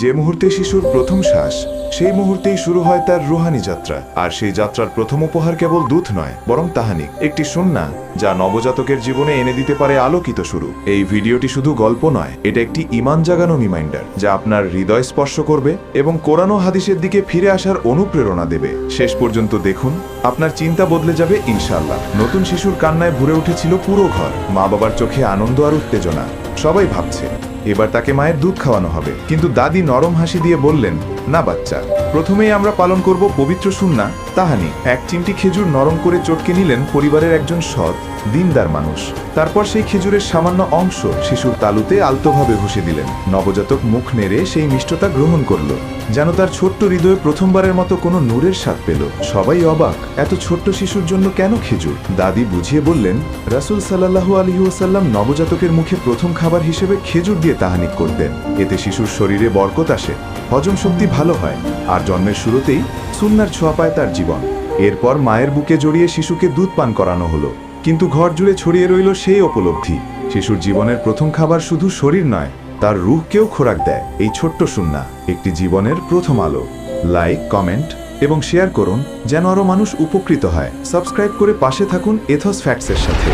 যে মুহূর্তে শিশুর প্রথম শ্বাস, সেই মুহূর্তেই শুরু হয় তার রুহানি যাত্রা। আর সেই যাত্রার প্রথম উপহার কেবল দুধ নয়, বরং তাহানি একটি সন্না, যা নবজাতকের জীবনে এনে দিতে পারে আলোকিত শুরু। এই ভিডিওটি শুধু গল্প নয়, এটা একটি ইমান জাগানো রিমাইন্ডার যা আপনার হৃদয় স্পর্শ করবে এবং কোরআন হাদিসের দিকে ফিরে আসার অনুপ্রেরণা দেবে। শেষ পর্যন্ত দেখুন, আপনার চিন্তা বদলে যাবে ইনশাআল্লাহ। নতুন শিশুর কান্নায় ভরে উঠেছিল পুরো ঘর। মা বাবার চোখে আনন্দ আর উত্তেজনা। সবাই ভাবছে এবার তাকে মায়ের দুধ খাওয়ানো হবে। কিন্তু দাদি নরম হাসি দিয়ে বললেন, না বাচ্চা, প্রথমেই আমরা পালন করব পবিত্র সুন্না, তাহানি। এক চিমটি খেজুর নরম করে চটকে নিলেন পরিবারের একজন সৎ, দিনদার মানুষ। তারপর সেই খেজুরের সামান্য অংশ শিশুর তালুতে আলতোভাবে ঘষে দিলেন। নবজাতক মুখ নেড়ে সেই মিষ্টতা গ্রহণ করল। যেন তার ছোট্ট হৃদয়ে প্রথমবারের মতো কোনো নূরের স্বাদ পেল। সবাই অবাক, এত ছোট্ট শিশুর জন্য কেন খেজুর? দাদি বুঝিয়ে বললেন, রাসুল সাল্লাহু আলহিউসাল্লাম নবজাতকের মুখে প্রথম খাবার হিসেবে খেজুর দিয়ে তাহানিক করতেন এতে শিশুর শরীরে বরকত আসে, হজম শক্তি ভালো হয়, আর জন্মের শুরুতেই সুন্নার ছোঁয়া পায় তার জীবন। এরপর মায়ের বুকে জড়িয়ে শিশুকে দুধ পান করানো হলো। কিন্তু ঘর জুড়ে ছড়িয়ে রইল সেই উপলব্ধি। শিশুর জীবনের প্রথম খাবার শুধু শরীর নয়, তার রুহকেও খোরাক দেয় এই ছোট্ট সুন্না। একটি জীবনের প্রথম আলো। লাইক, কমেন্ট এবং শেয়ার করুন, যেন আরও মানুষ উপকৃত হয়। সাবস্ক্রাইব করে পাশে থাকুন এথস ফ্যাক্টসের সাথে।